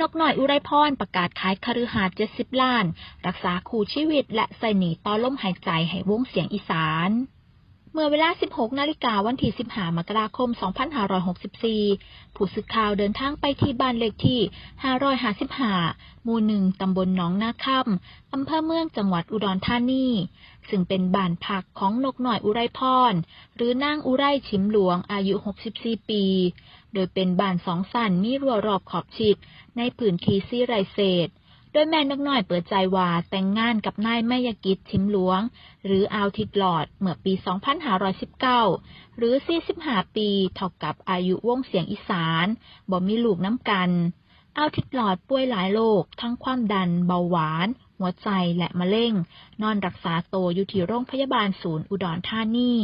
นกหน่อยอุไรพรประกาศขายคฤหาสน์70 ล้าน รักษาคู่ชีวิตและใส่หนีต่อลมหายใจให้วงเสียงอีสานเมื่อเวลา 16 นาฬิกาวันที่ 15 มกราคม 2564 ผู้สื่อข่าวเดินทางไปที่บ้านเลขที่ 555 หมู่หนึ่งตำบลหนองนาคำอำเภอเมืองจังหวัดอุดรธานี ซึ่งเป็นบ้านพักของนกหน่อยอุไรพร หรือนางอุไรชิมหลวงอายุ 64 ปี โดยเป็นบ้านสองสันมีรั้วรอบขอบชิดในพื้นที่ซีไรเศษโดยแม่นกน้อยเปิดใจว่าแต่งงานกับนายแมยกิจชิมหลวง หรืออาวทิดหลอดเมื่อปี 2519 หรือ 45 ปีเท่ากับอายุวงเสียงอีสานบ่มีลูกน้ำกันอาวทิดหลอดป่วยหลายโรคทั้งความดัน เบาหวาน หัวใจและมะเร็ง นอนรักษาโตอยู่ที่โรงพยาบาลศูนย์อุดรธานี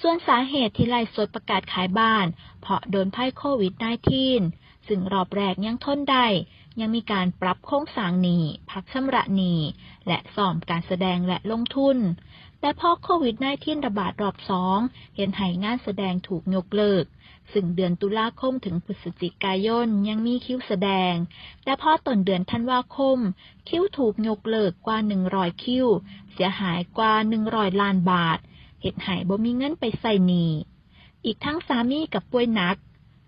ส่วนสาเหตุที่ไล่สดประกาศขายบ้าน เพราะโดนไพ่โควิด -19 ซึ่งรอบแรกยังทนได้ ยังมีการปรับโครงสร้างหนี้พักชำระหนี้และซ่อมการแสดงและลงทุน แต่พอโควิด -19 ระบาดรอบสองเห็นให้งานแสดงถูกยกเลิก ซึ่งเดือนตุลาคมถึงพฤศจิกายนยังมีคิวแสดง แต่พอต้นเดือนธันวาคม คิวถูกยกเลิกกว่า 100 คิว เสียหายกว่า 100 ล้านบาท เหตุให้บ่มีเงินไปใส่หนี้อีกทั้งสามีกับป่วยหนัก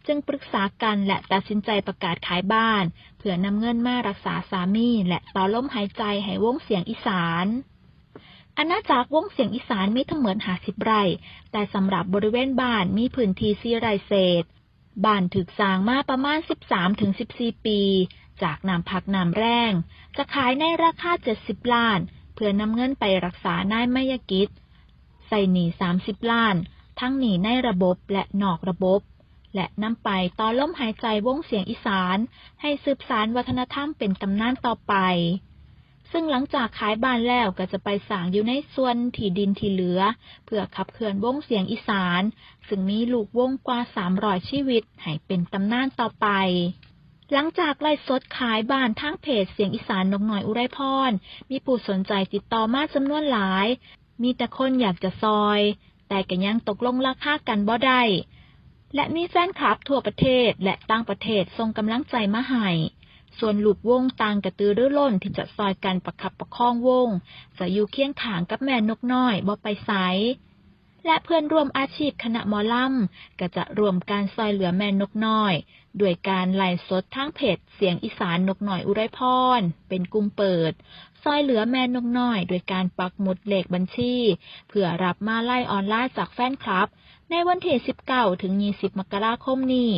จึงปรึกษากันและตัดสินใจประกาศขายบ้าน เพื่อนำเงินมารักษาสามีและต่อลมหายใจให้วงเสียงอีสานอาณาจักรวงเสียงอีสานมีทั้งหมด50ไร่ แต่สำหรับบริเวณบ้านมีพื้นที่ซีไรเศษ บ้านถึกสร้างมาประมาณ 13-14 ปี จากนำพักนำแรง จะขายในราคา 70 ล้าน เพื่อนำเงินไปรักษานายมยกิจ ส่หนี30ล้าน ทั้งหนีในระบบและนอกระบบ และนำไปต่อล้มหายใจวงเสียงอีสาน ให้สืบสารวัฒนธรรมเป็นตำนานต่อไป ซึ่งหลังจากขายบ้านแล้วก็จะไปสางอยู่ในส่วนที่ดินที่เหลือ เพื่อขับเคลื่อนวงเสียงอีสาน ซึ่งมีลูกวงกว่า300ชีวิตให้เป็นตำนานต่อไปหลังจากไล่สดขายบ้านทางเพจเสียงอีสานนกหน่อยอุไรพร มีผู้สนใจติดต่อมาจำนวนหลาย มีแต่คนอยากจะซอย แต่ก็ยังตกลงราคากันบ่ได้และมีแฟนคลับทั่วประเทศและต่างประเทศส่งกำลังใจมาให้ ส่วนลูกวงต่างกระตือรือร้นที่จะซอยกันประคับประคองวง จะอยู่เคียงข้างกับแม่นกน้อยบ่ไปไสและเพื่อนร่วมอาชีพคณะหมอลำก็จะรวมการซอยเหลือแม่นกน้อย ด้วยการไล่สดทางเพจเสียงอีสานนกน้อยอุไรพร เป็นกลุ่มเปิด ซอยเหลือแม่นกน้อย โดยการปักหมุดเลขบัญชี เพื่อรับมาไล่ออนไลน์จากแฟนคลับ ในวันที่ 19 ถึง 20 มกราคมนี้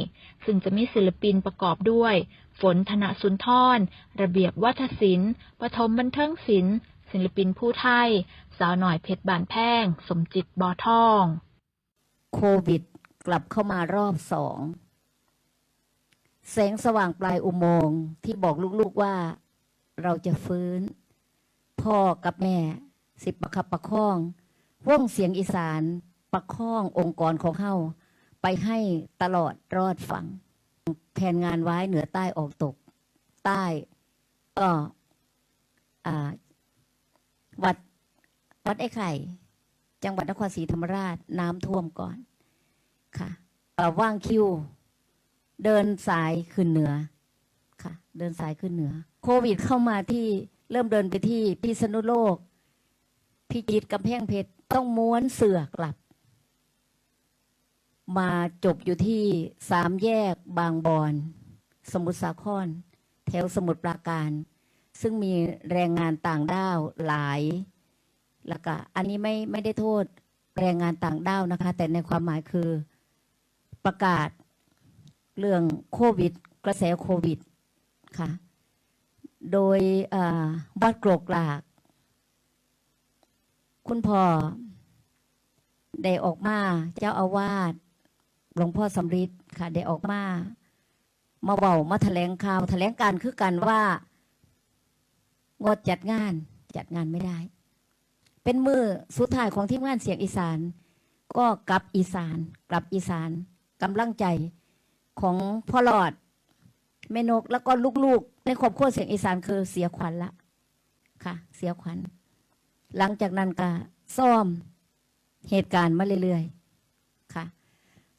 ซึ่งจะมีศิลปินประกอบด้วย ฝนธนสุนทร ระเบียบวัฒศิลป์ปฐมบันเทิงศิลป์ ศิลปินผู้ไทย สาวหน่อยเพชรบานแพง สมจิตบอทอง โควิด กลับเข้ามารอบสองแสงสว่างปลายอุโมงค์ที่บอกลูกๆว่าเราจะฟื้น พ่อกับแม่ สิบประคับประคองว่องเสียงอีสานประคององค์กรของเฮาไปให้ตลอดรอดฟังแผนงานไว้เหนือใต้ออกตก ใต้ก็วัดวัดไอ้ไข่ จังหวัดนครศรีธรรมราชน้ำท่วมก่อนค่ะว่างคิว เดินสายขึ้นเหนือค่ะ เดินสายขึ้นเหนือ โควิดเข้ามาที่ เริ่มเดินไปที่พิษณุโลก พิจิตรกำแพงเพชรต้องม้วนเสือกกลับ มาจบอยู่ที่สามแยกบางบอนสมุทรสาคร แถวสมุทรปราการ ซึ่งมีแรงงานต่างด้าวหลายแล้วก็อันนี้ไม่ไม่ได้โทษแรงงานต่างด้าวนะคะ แต่ในความหมายคือประกาศเรื่องโควิด กระแสโควิดค่ะ โดยวัดโกรกหลาก คุณพ่อได้ออกมาเจ้าอาวาสหลวงพ่อสำริดค่ะได้ออกมามาเบามาแถลงข่าวแถลงการคือกันว่างดจัดงานจัดงานไม่ได้ เป็นมือสุดท้ายของทีมงานเสียงอีสาน ก็กลับอีสาน กลับอีสานกำลังใจของพ่อหลอด แม่นกแล้วก็ลูกๆ ในครอบครัวเสียงอีสานคือเสียขวัญละค่ะ เสียขวัญ หลังจากนั้นก็ซ่อมเหตุการณ์มาเรื่อยๆ ค่ะ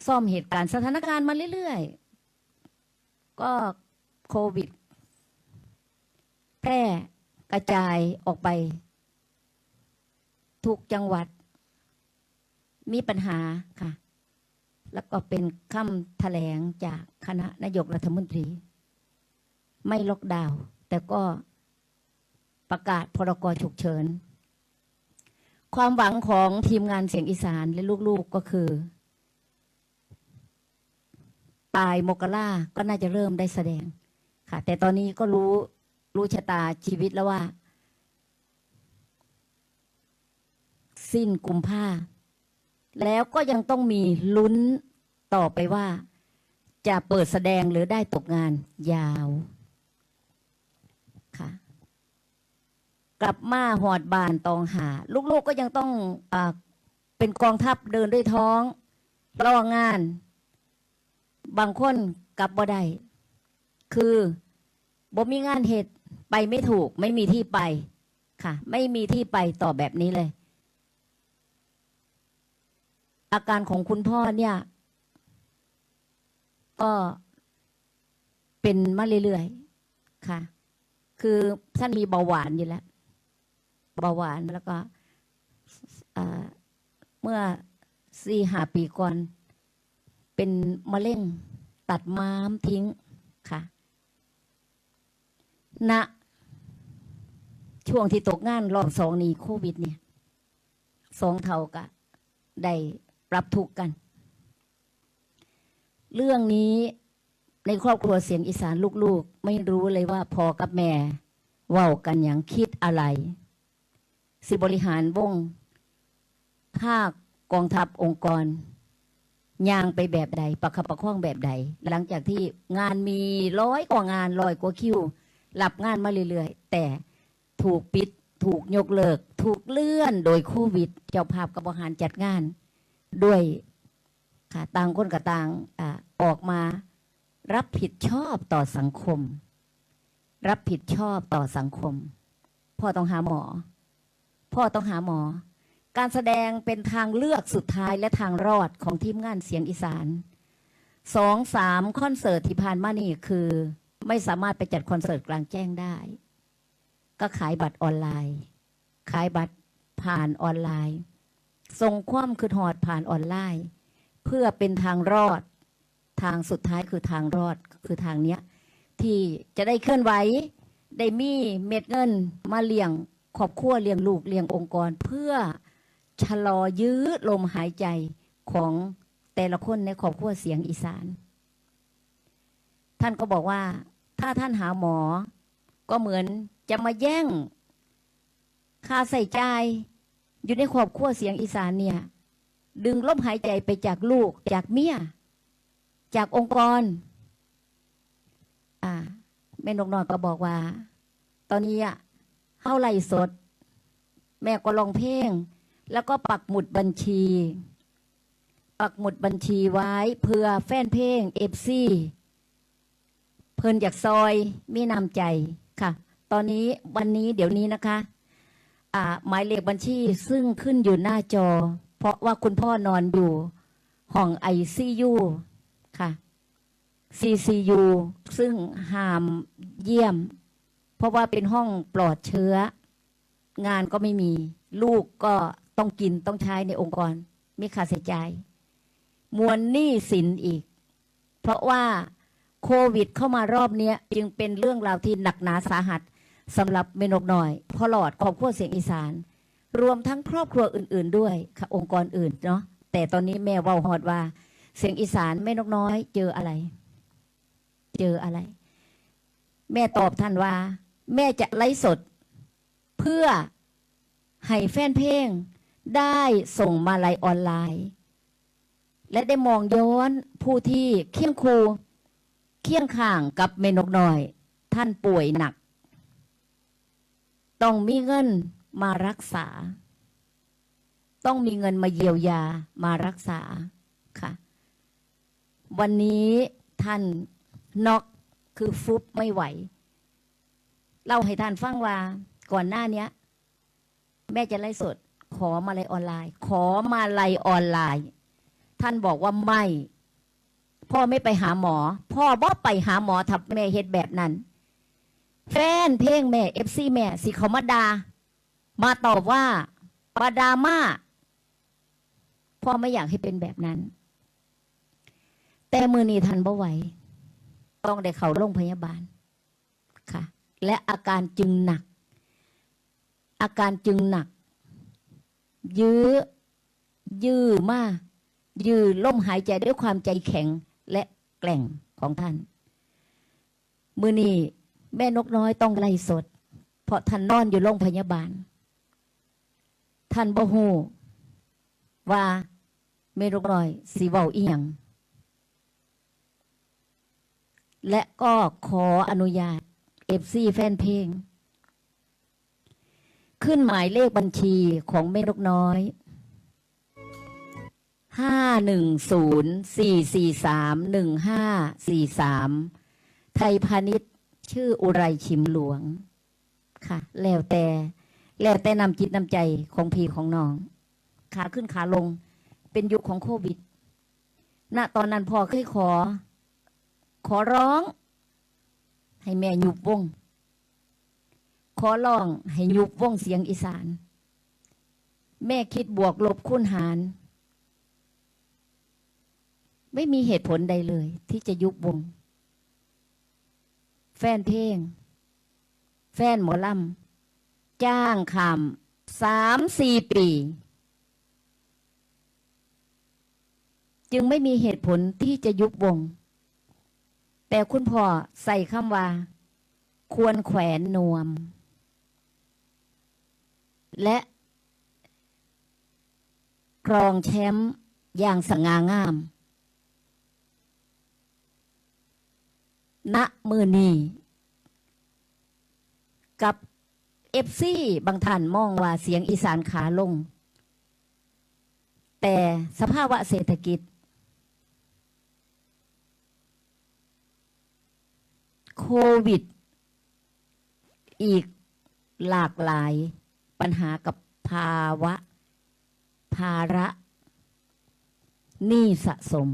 ซ่อมเหตุการณ์สถานการณ์มาเรื่อยๆ ก็โควิด แพร่กระจายออกไป ทุกจังหวัด มีปัญหาค่ะ แล้วก็เป็นคำแถลงจากคณะนายกรัฐมนตรี ไม่ล็อกดาวน์แต่ก็ประกาศพรกฉุกเฉิน ความหวังของทีมงานเสียงอีสานและลูกๆก็คือปลายมกราก็น่าจะเริ่มได้แสดงค่ะ แต่ตอนนี้ก็รู้รู้ชะตาชีวิตแล้วว่า สิ้นกุมภาแล้วก็ยังต้องมีลุ้นต่อไปว่า จะเปิดแสดงหรือได้ตกงานยาวค่ะ ก ลับมาหอดบานตองหา ลูกๆก็ยังต้องอเป็นกองทัพเดินด้วยท้องรองาน บางคนกลับบ่ได้คือบ่มีงานเหตุไปไม่ถูก ไม่มีที่ไปค่ะ ไม่มีที่ไปต่อแบบนี้เลย อาการของคุณพ่อเนี่ย ก็เป็นมาเรื่อยๆค่ะ คือท่านมีเบาหวานอยู่แล้ว เบาหวานแล้วก็เมื่อสี่หาปีก่อน เป็นมะเร็งตัดม้ามทิ้งค่ะณช่วงที่ตกงานรอบสองนี้โควิดเนี่ยสองเท่ากะได้ปรับทุกข์กัน เรื่องนี้ในครอบครัวเสียงอีสานลูกๆ ไม่รู้เลยว่าพอกับแม่เว้ากันอย่างคิดอะไร สิบริหารวงภาคกองทัพองค์กรยางไปแบบใด ประคับประคองแบบใด หลังจากที่งานมีร้อยกว่างานร้อยกว่าคิวรับงานมาเรื่อยๆ แต่ถูกปิด ถูกยกเลิก ถูกเลื่อนโดยโควิด เจ้าภาพกับบริหารจัดงาน ด้วยค่ะต่างคนกับต่างอออกมารับผิดชอบต่อสังคม รับผิดชอบต่อสังคม พ่อต้องหาหมอ พ่อต้องหาหมอ การแสดงเป็นทางเลือกสุดท้ายและทางรอดของทีมงานเสียงอีสานสองสามคอนเสิร์ตที่ผ่านมานี่คือ ไม่สามารถไปจัดคอนเสิร์ตกลางแจ้งได้ ก็ขายบัตรออนไลน์ ขายบัตรผ่านออนไลน์ส่งความคือหอดผ่านออนไลน์ เพื่อเป็นทางรอด ทางสุดท้ายคือทางรอดคือทางเนี้ย ที่จะได้เคลื่อนไหวได้มีเม็ดเงินมาเลี้ยง ครอบครัวเลี้ยงลูกเลี้ยงองค์กร เพื่อชะลอยื้อลมหายใจของแต่ละคนในครอบครัวเสียงอีสาน ท่านก็บอกว่า ถ้าท่านหาหมอ ก็เหมือนจะมาแย่งค่าใส่ใจายอยู่ในครอบครัวเสียงอีสานเนี่ย ดึงลมหายใจไปจากลูก จากเมียจากองค์กร อ่าแม่นกน้อยก็บอกว่า ตอนนี้อะ เข้าไล่สด แม่ก็ลองเพลงแล้วก็ปักหมุดบัญชี ปักหมุดบัญชีไว้เพื่อแฟนเพลงเอฟซีเพิ่นอยากซอยมีนำใจค่ะ ตอนนี้วันนี้เดี๋ยวนี้นะคะอ่าหมายเลขบัญชีซึ่งขึ้นอยู่หน้าจอ เพราะว่าคุณพ่อนอนอยู่ห้องไอซียูค่ะ CCU ซึ่งห้ามเยี่ยม ราะว่าเป็นห้องปลอดเชื้อ งานก็ไม่มี ลูกก็ต้องกินต้องใช้ในองค์กรมีค่าใช้จ่ายมวลหนี้สินอีก เพราะว่าโควิดเข้ามารอบนี้จึงเป็นเรื่องราวที่หนักหนาสาหัสสำหรับเมนกหน่อยพอหลอดครอบครัวเสียงอีสาน รวมทั้งครอบครัวอื่น ๆ ด้วยค่ะองค์กรอื่นเนาะแต่ตอนนี้แม่ว่าฮอดว่า เสียงอีสานแม่นกน้อย เจออะไร เจออะไร แม่ตอบท่านว่า แม่จะไลฟ์สด เพื่อให้แฟนเพลงได้ส่งมาลัยออนไลน์ และได้มองย้อนผู้ที่เคียงคูเคียงข้างกับเมนกน้อย ท่านป่วยหนัก ต้องมีเงินมารักษา ต้องมีเงินมาเยียวยามารักษาค่ะ วันนี้ท่านนอกคือฟุบไม่ไหว เล่าให้ท่านฟังว่าก่อนหน้าเนี้ย แม่จะไล่สด ขอมาลัยออนไลน์ ขอมาลัยออนไลน์ ท่านบอกว่าไม่ พ่อไม่ไปหาหมอ พ่อบ่ไปหาหมอทับแม่เฮ็ดแบบนั้น แฟนเพลงแม่เอฟซีแม่สิเขามาดา มาตอบว่าปาดามาพ่อไม่อยากให้เป็นแบบนั้น แต่มือนี้ทันบ่ไหว ต้องได้เขาโรงพยาบาลค่ะ และอาการจึงหนัก อาการจึงหนัก ยื้อ ยื้อมาก ยื้อล่มหายใจด้วยความใจแข็งและแกร่งของท่าน มือนี้แม่นกน้อยต้องไล่สด เพราะท่านนอนอยู่โรงพยาบาล ท่านบ่ฮู้ว่าแม่นกน้อยสีเว้าอีหยังและก็ขออนุญาต เอฟซีแฟนเพลง ขึ้นหมายเลขบัญชีของแม่นกน้อยห้าหนึ่งศูนย์สี่สี่สามหนึ่งห้าสี่สามไทยพาณิชย์ชื่ออุไรชิมหลวง ค่ะ แล้วแต่แล้วแต่นำจิตนำใจของพี่ของน้อง ขาขึ้นขาลง เป็นยุคของโควิดณตอนนั้นพ่อเคยขอ ขอร้อง ให้แม่ยุบวง ขอร้องให้ยุบวงเสียงอีสาน แม่คิดบวกลบคูณหาร ไม่มีเหตุผลใดเลย ที่จะยุบวง แฟนเพลง แฟนหมอลำจ้างคำสามสี่ปี จึงไม่มีเหตุผลที่จะยุบวง แต่คุณพ่อใส่คำว่า ควรแขวนนวม และครองแชมป์อย่างสง่างาม ณ มือนีกับเอฟซีบางท่านมองว่าเสียงอีสานขาลง แต่สภาวะเศรษฐกิจ โควิด อีกหลากหลายปัญหากับภาวะ ภาระหนี้สะสม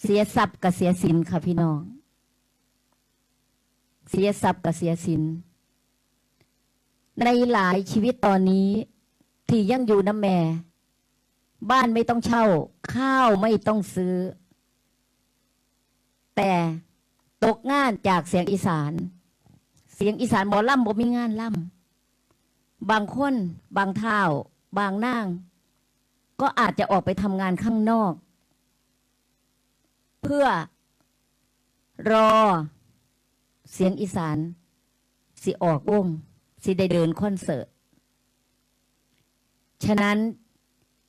เสียทรัพย์กับเสียสินค่ะพี่น้อง เสียทรัพย์กับเสียสิน ในหลายชีวิตตอนนี้ ที่ยังอยู่น้ำแม่ บ้านไม่ต้องเช่า ข้าวไม่ต้องซื้อ แต่ ตกงานจากเสียงอีสาน เสียงอีสานหมอล่ำบ่มีงานล่ำบางคน บางเท่าบางนาง ก็อาจจะออกไปทำงานข้างนอก เพื่อรอ เสียงอีสาน สิออกวงสิได้เดินคอนเสิร์ต ฉะนั้น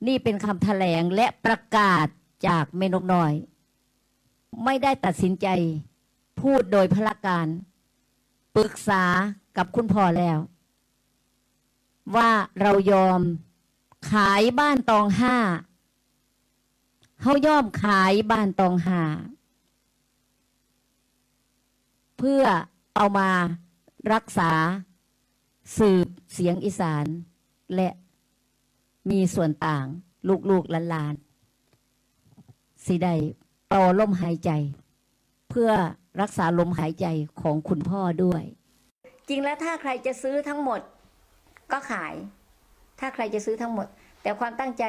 นี่เป็นคำแถลงและประกาศจากเมนกน้อย ไม่ได้ตัดสินใจ พูดโดยพละการ ปรึกษากับคุณพ่อแล้ว ว่าเรายอมขายบ้านตองห้าเขายอมขายบ้านตองหาเพื่อเอามารักษาสืบเสียงอีสาน และมีส่วนต่างลูกๆหลานๆสิได้ต่อลมหายใจ เพื่อ รักษาลมหายใจของคุณพ่อด้วย จริงแล้วถ้าใครจะซื้อทั้งหมดก็ขาย ถ้าใครจะซื้อทั้งหมด แต่ความตั้งใจ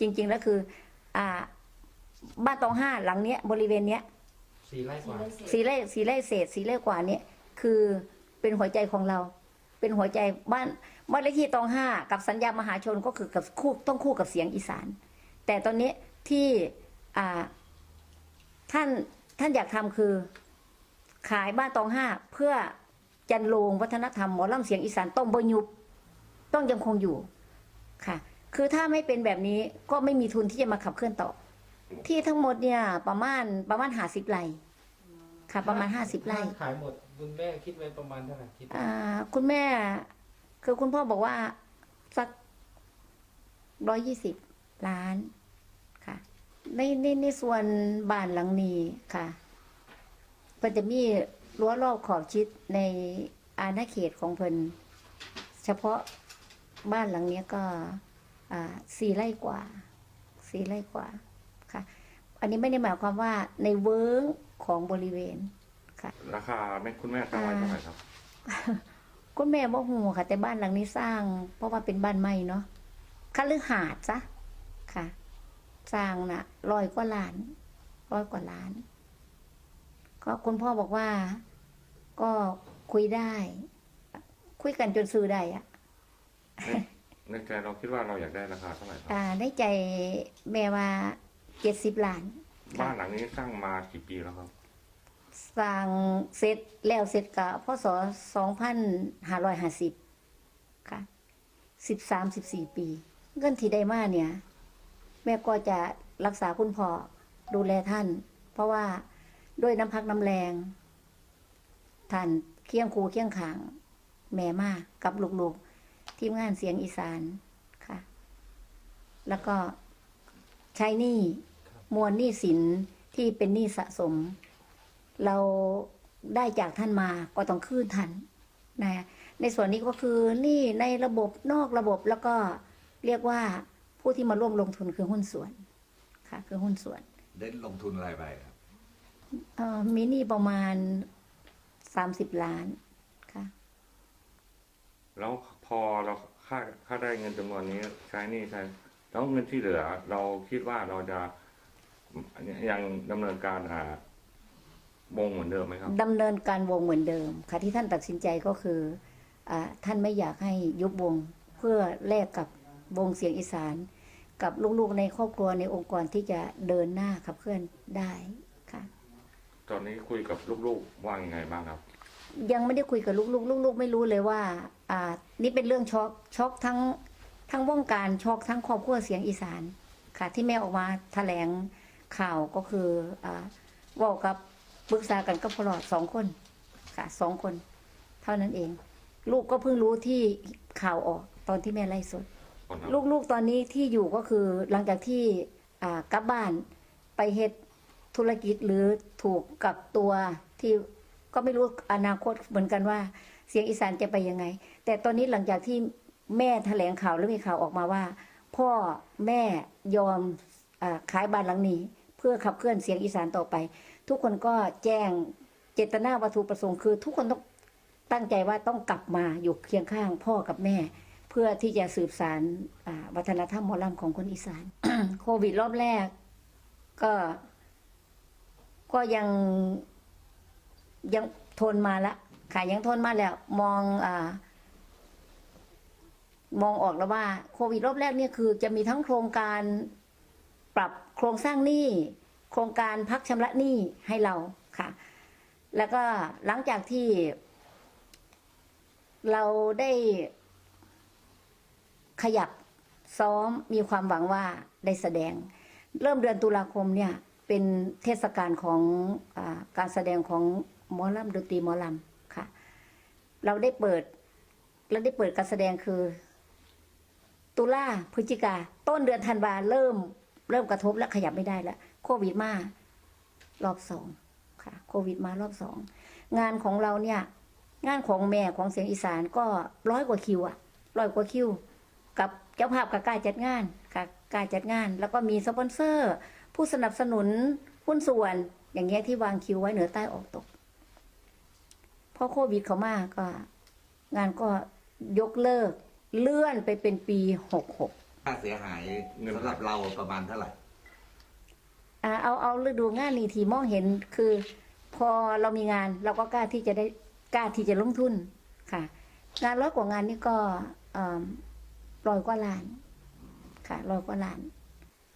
จริง ๆ แล้วคือ อ่า บ้านตองห้าหลังเนี้ยบริเวณเนี้ยสี่ไร่กว่าสีไร่สีไร่เศษสีไร่กว่าเนี้ยคือเป็นหัวใจของเรา เป็นหัวใจบ้านบ้านเลขที่ตองห้ากับสัญญามหาชนก็คือกับคู่ต้องคู่กับเสียงอีสาน แต่ตอนนี้ที่อ่าท่านท่านอยากทำคือ ขายบ้านตองห้าเพื่อจันโลงวัฒนธรรมหมอลำเสียงอีสานต้องบยุบต้องยังคงอยู่ค่ะ คือถ้าไม่เป็นแบบนี้ก็ไม่มีทุนที่จะมาขับเคลื่อนต่อ ที่ทั้งหมดเนี่ยประมาณประมาณหาสิบไร่ค่ะ ประมาณห้าสิบไร่ขายหมดคุณแม่คิดไว้ประมาณเท่าไหร่คิดอ่า คุณแม่ คือคุณพ่อบอกว่าสักร้อยยี่สิบล้านค่ะ ในในในส่วนบ้านหลังนี้ค่ะ เพิ่นจะมีรั้วรอบขอบชิดในอาณาเขตของเพิ่นเฉพาะบ้านหลังเนี้ยก็อ่าสี่ไร่กว่าสี่ไร่กว่าค่ะ อันนี้ไม่ได้หมายความว่าในเวิร์งของบริเวณค่ะ ราคาไม่คุณแม่ตั้งไว้เท่าไหร่ครับคุณแม่บอกหูค่ะ แต่บ้านหลังนี้สร้าง เพราะว่าเป็นบ้านใหม่เนาะคฤหาสน์ซะค่ะ สร้างนะร้อยกว่าล้านร้อยกว่าล้าน ก็คุณพ่อบอกว่า ก็คุยได้ คุยกันจนซื้อได้อะในในใจเราคิดว่าเราอยากได้ราคาเท่าไหร่ครับอ่าในใจแม่ว่าเจ็ดสิบล้านบ้านหลังนี้สร้างมากี่ปีแล้วครับสร้างเสร็จแล้วเสร็จกับพศสองพันห้าร้อยห้าสิบค่ะสิบสามสิบสี่ปี เงินที่ได้มาเนี่ย แม่ก็จะรักษาคุณพ่อดูแลท่าน เพราะว่า ด้วยน้ำพักน้ำแรงท่านเคียงคูเคียงขาง แม่มากกับลูกๆ ทีมงานเสียงอีสานค่ะ แล้วก็ใช้หนี้มวลหนี้สินที่เป็นหนี้สะสม เราได้จากท่านมาก็ต้องคืนท่านนะในส่วนนี้ก็คือหนี่ในระบบนอกระบบแล้วก็เรียกว่าผู้ที่มาร่วมลงทุนคือหุ้นส่วนค่ะ คือหุ้นส่วนได้ลงทุนอะไรไปครับเอ่อ มีหนี่ประมาณสามสิบล้านค่ะ แล้วพอเราค่าค่าได้เงินจำนวนนี้ใช้หนี่ใช้แล้วเงินที่เหลือ เราคิดว่าเราจะยังดำเนินการหาวงเหมือนเดิมไหมครับดำเนินการวงเหมือนเดิม ค่ะที่ท่านตัดสินใจก็คืออาท่านไม่อยากให้ยุบวงเพื่อแลกกับวงเสียงอีสาน กับลูกๆในครอบครัวในองค์กรที่จะเดินหน้าขับเคลื่อนได้ค่ะ ตอนนี้คุยกับลูกๆว่ายังไงบ้างครับ ยังไม่ได้คุยกับลูกๆลูกๆไม่รู้เลยว่า อ่า นี่เป็นเรื่องช็อกช็อกทั้งทั้งวงการช็อกทั้งครอบครัวเสียงอีสาน ค่ะ ที่แม่ออกมาแถลงข่าวก็คืออ่าเว่ากับปรึกษากันกับพลอดสองคนค่ะสองคน เท่านั้นเอง ลูกก็เพิ่งรู้ที่ข่าวออกตอนที่แม่ไล่สดคนครับลูกๆตอนนี้ที่อยู่ก็คือหลังจากที่อ่ากลับบ้านไปเฮ็ด ธุรกิจหรือถูกกักตัวที่ก็ไม่รู้อนาคตเหมือนกันว่า เสียงอีสานจะไปยังไง แต่ตอนนี้หลังจากที่แม่แถลงข่าวแล้วมีข่าวออกมาว่า พ่อแม่ยอมอขายบ้านหลังนี้ เพื่อขับเคลื่อนเสียงอีสานต่อไป ทุกคนก็แจ้งเจตนาวัตถุประสงค์คือ ทุกคนต้องตั้งใจว่าต้องกลับมาอยู่เคียงข้างพ่อกับแม่ เพื่อที่จะสืบสารวัฒนธรรมหมอลำของคนอีสานโควิดรอบแรก ก็ ก็ยังยังทนมาละค่ะยังทนมาแล้ว มองอ่ามองออกแล้วว่าโควิดรอบแรกเนี่ยคือ จะมีทั้งโครงการปรับโครงสร้างหนี้โครงการพักชำระหนี้ให้เราค่ะ แล้วก็หลังจากที่ เราได้ขยับซ้อมมีความหวังว่าได้แสดง เริ่มเดือนตุลาคมเนี่ย เป็นเทศกาลของอการแสดงของหมอลำดนตรีหมอลำค่ะ เราได้เปิดเราได้เปิดการแสดงคือ ตุลาพฤศจิกา ต้นเดือนธันวาเริ่ม เริ่มกระทบและขยับไม่ได้แล้วโควิดมารอบสองค่ะ โควิดมารอบสองงานของเราเนี่ย งานของแม่ของเสียงอีสานก็ร้อยกว่าคิวอะร้อยกว่าคิว กับเจ้าภาพกับการจัดงานค่ะการจัดงาน แล้วก็มีสปอนเซอร์ ผู้สนับสนุนหุ้นส่วน อย่างเงี้ยที่วางคิวไว้เหนือใต้ออกตกพอโควิดเขามาก็ งานก็ยกเลิก เลื่อนไปเป็นปีหกหกค่าเสียหายเงินสำหรับเราประมาณเท่าไหร่อ่าเอาเอาฤดูงานนี้ที่มองเห็นคือ พอเรามีงานเราก็กล้าที่จะได้กล้าที่จะลงทุนค่ะ งานร้อยกว่างานนี่ก็ร้อยกว่าล้าน ค่ะร้อยกว่าล้าน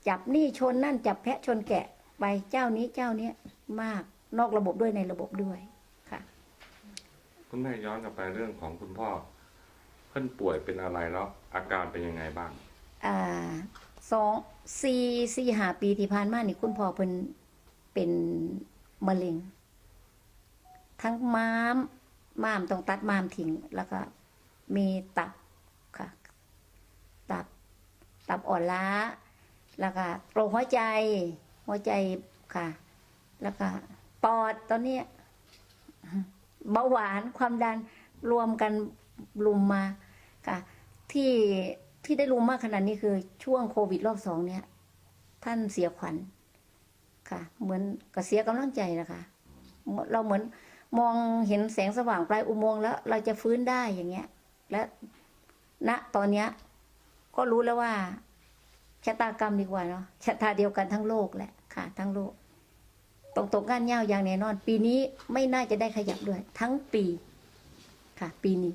จับหนี้ชนนั่นจับแพะชนแกะไปเจ้านี้เจ้าเนี้ยมากนอกระบบด้วยในระบบด้วยค่ะ คุณแม่ย้อนกลับไปเรื่องของคุณพ่อเพิ่นป่วยเป็นอะไรแล้วอาการเป็นยังไงบ้างอ่าสองสี่สี่หาปีที่ผ่านมานี่คุณพ่อเพิ่นเป็นมะเร็ง ทั้งม้ามม้ามต้องตัดม้ามทิ้งแล้วก็ มีตับค่ะ ตับ ตับอ่อนล้า แล้วก็โรคหัวใจ หัวใจค่ะ แล้วก็ปอดตอนนี้เบาหวานความดันรวมกันรุมมาค่ะ ที่ที่ได้รุมมากขนาดนี้คือช่วงโควิดรอบสองเนี่ย ท่านเสียขวัญค่ะ เหมือนกระเสียกำลังใจนะคะเราเหมือนมองเห็นแสงสว่างปลายอุโมงค์แล้วเราจะฟื้นได้อย่างเงี้ย และณตอนเนี้ยก็รู้แล้วว่า ชะตากรรมดีกว่าเนาะชะตาเดียวกันทั้งโลกแหละค่ะ ทั้งโลกตรงตกงานยาวอย่างแน่นอน ปีนี้ไม่น่าจะได้ขยับด้วย ทั้งปี ค่ะ ปีนี้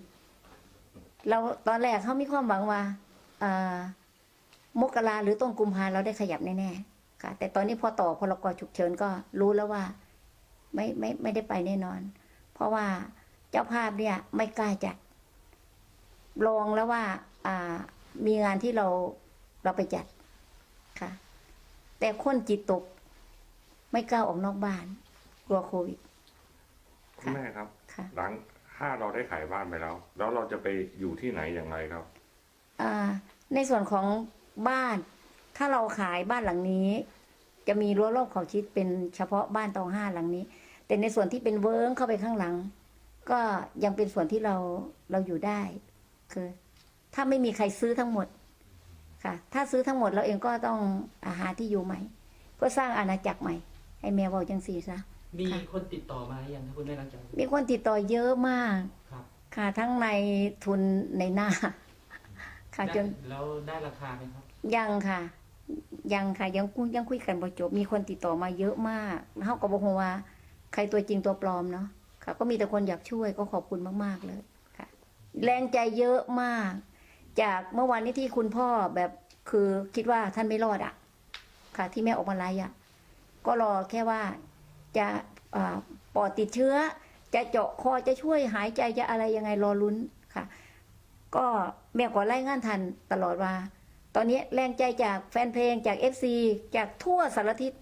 เราตอนแรกเขามีความหวังว่าอามกราหรือต้นกุมภาเราได้ขยับแน่ๆค่ะ แต่ตอนนี้พอต่อพรกฉุกเฉินก็รู้แล้วว่า ไม่ไม่ไม่ได้ไปแน่นอน เพราะว่าเจ้าภาพเนี่ย ไม่กล้าจัดลองแล้วว่า อ่ามีงานที่เราเราไปจัด แต่คนจิตตก ไม่กล้าออกนอกบ้าน กลัวโควิด คุณแม่ครับ ค่ะ หลังถ้าเราได้ขายบ้านไปแล้ว แล้วเราจะไปอยู่ที่ไหนอย่างไรครับ อ่า ในส่วนของบ้าน ถ้าเราขายบ้านหลังนี้ จะมีรั้วรอบขอบชิดเป็นเฉพาะบ้านตองห้าหลังนี้ แต่ในส่วนที่เป็นเวิ้งเข้าไปข้างหลัง ก็ยังเป็นส่วนที่เราเราอยู่ได้ คือ ถ้าไม่มีใครซื้อทั้งหมด ค่ะ ถ้าซื้อทั้งหมดเราเองก็ต้องอาหาที่อยู่ใหม่เพื่อสร้างอาณาจักรใหม่ ให้แมวบอกจังสีซะมีค่ะคนติดต่อมาหรือยังถ้าคุณแม่หลังจากมีคนติดต่อเยอะมากครับ ค่ะทั้งในทุนในหน้า ค่ะจนได้แล้วได้ราคาไหมครับ ยังค่ะ ยังค่ะยังคุยยังคุยกันบ่จบ มีคนติดต่อมาเยอะมากเฮาก็บอกว่า ใครตัวจริงตัวปลอมเนาะค่ะ ก็มีแต่คนอยากช่วยก็ขอบคุณมาก ๆเลยค่ะ แรงใจเยอะมาก จากเมื่อวานนี้ที่คุณพ่อแบบคือคิดว่าท่านไม่รอดอะค่ะ ที่แม่ออกมาไลฟ์อะก็รอแค่ว่าจะปอดติดเชื้อ จะเจาะคอจะช่วยหายใจจะอะไรยังไงรอลุ้นค่ะ ก็แม่ขอไล่งานทันตลอดว่า ตอนนี้แรงใจจากแฟนเพลงจากเอฟซีจากทั่วสารทิศ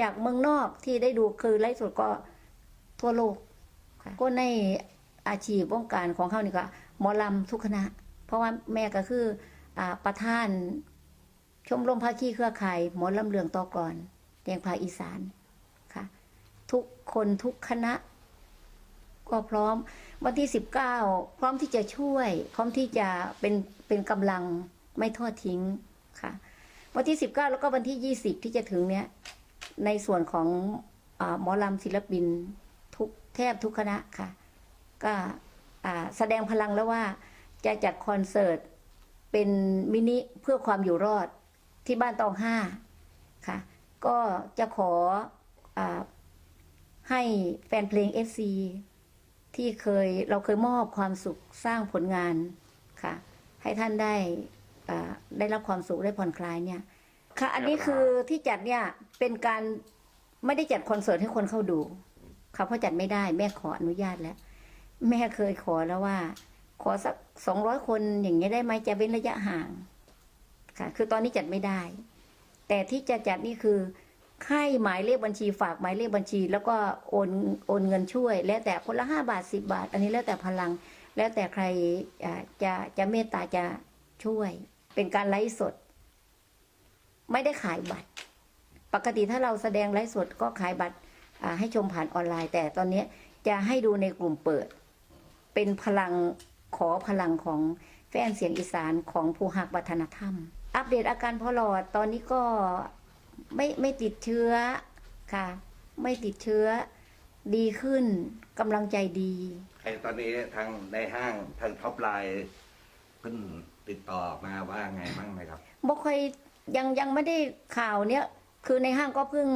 จากเมืองนอกที่ได้ดูคือไลฟ์สดก็ทั่วโลกก็ในอาชีพวงการของเขานี่ก็หมอลำทุกคณะ ราะว่าแม่ก็คืออประธานชมรมภาคีเครือข่ายหมอลำเลืองต่อก่อนแดงภาคอีสานค่ะ ทุกคนทุกคณะ ก็พร้อมวันที่สิบเก้าพร้อมที่จะช่วย พร้อมที่จะเป็นเป็นกำลังไม่ทอดทิ้งค่ะ วันที่สิบเก้าแล้วก็วันที่ยี่สิบที่จะถึงเนี้ยในส่วนของอหมอลำศิลปิน ทุกแทบทุกคณะค่ะ ก็แสดงพลังแล้วว่า จะจัดคอนเสิร์ตเป็นมินิเพื่อความอยู่รอดที่บ้านตองห้าค่ะ ก็จะขออให้แฟนเพลง FC ที่เคยเราเคยมอบความสุขสร้างผลงานค่ะ ให้ท่านได้ได้รับความสุขได้ผ่อนคลายเนี่ย ค่ะ อันนี้คือที่จัดเนี่ยเป็นการไม่ได้จัดคอนเสิร์ตให้คนเข้าดูค่ะเพราะจัดไม่ได้ แม่ขออนุญาตแล้ว แม่เคยขอแล้วว่า ขอสักสองร้อยคนอย่างเงี้ยได้ไหมจะเว้นระยะห่างค่ะ คือตอนนี้จัดไม่ได้ แต่ที่จะจัดนี่คือให้หมายเลขบัญชีฝากหมายเลขบัญชี แล้วก็โอนโอนเงินช่วย แล้วแต่คนละห้าบาทสิบาท อันนี้แล้วแต่พลัง แล้วแต่ใครจะจะเมตตาจะช่วย เป็นการไลฟ์สด ไม่ได้ขายบัตร ปกติถ้าเราแสดงไลฟ์สดก็ขายบัตรให้ชมผ่านออนไลน์ แต่ตอนนี้จะให้ดูในกลุ่มเปิด เป็นพลัง ขอพลังของแฟนเสียงอีสานของภูหักวัฒนธรรม อัปเดตอาการพ่อหลอดตอนนี้ก็ไม่ไม่ติดเชื้อค่ะ ไม่ติดเชื้อดีขึ้นกำลังใจดีไอ้ตอนนี้ทางในห้างทางท็อปไลน์เพิ่งติดต่อมาว่าไงบ้างไหมครับบอกเคยยังยังไม่ได้ข่าวเนี้ยคือในห้างก็เพิ่ง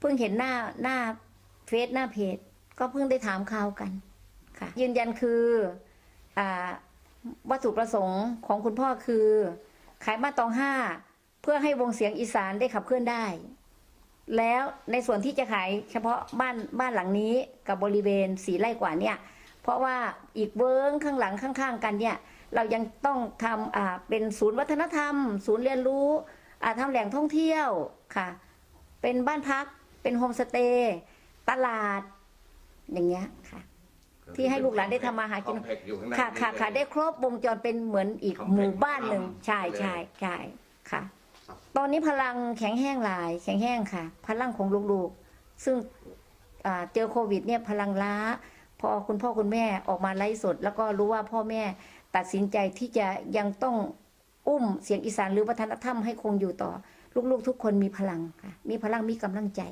เพิ่งเห็นหน้าหน้าเฟซหน้าเพจ ก็เพิ่งได้ถามข่าวกันค่ะ ยืนยันคืออ่า วัตถุประสงค์ของคุณพ่อคือ ขายมาตองห้าเพื่อให้วงเสียงอีสานได้ขับเคลื่อนได้ แล้วในส่วนที่จะขายเฉพาะบ้านบ้านหลังนี้กับบริเวณสีไร่กว่าเนี่ย เพราะว่าอีกเวิ้งข้างหลังข้าง ๆ กันเนี่ย เรายังต้องทำเป็นศูนย์วัฒนธรรม ศูนย์เรียนรู้ทำแหล่งท่องเที่ยวค่ะ เป็นบ้านพักเป็นโฮมสเตย์ตลาดอย่างเงี้ยค่ะ ที่ให้ลูกหลานได้ทำมาหากิน คอมเพล็กซ์อยู่ข้างในค่ะค่ะค่ะได้ครบวงจรเป็นเหมือนอีกคอมหเพล็มู่กซ์บ้านหนึ่งครับใช่ใช่ใช่ค่ะ ตอนนี้พลังแข็งแห้งหลาย แข็งแห้งค่ะ พลังของลูกๆ ซึ่งอ่าเจอโควิด เนี่ยพลังล้า พอคุณพ่อคุณแม่ออกมาไลฟ์สด แล้วก็รู้ว่าพ่อแม่ตัดสินใจที่จะยังต้องอุ้มเสียงอีสานหรือวัฒนธรรมให้คงอยู่ต่อ ลูกๆ ทุกคนมีพลังค่ะ มีพลังมีกำลังใจ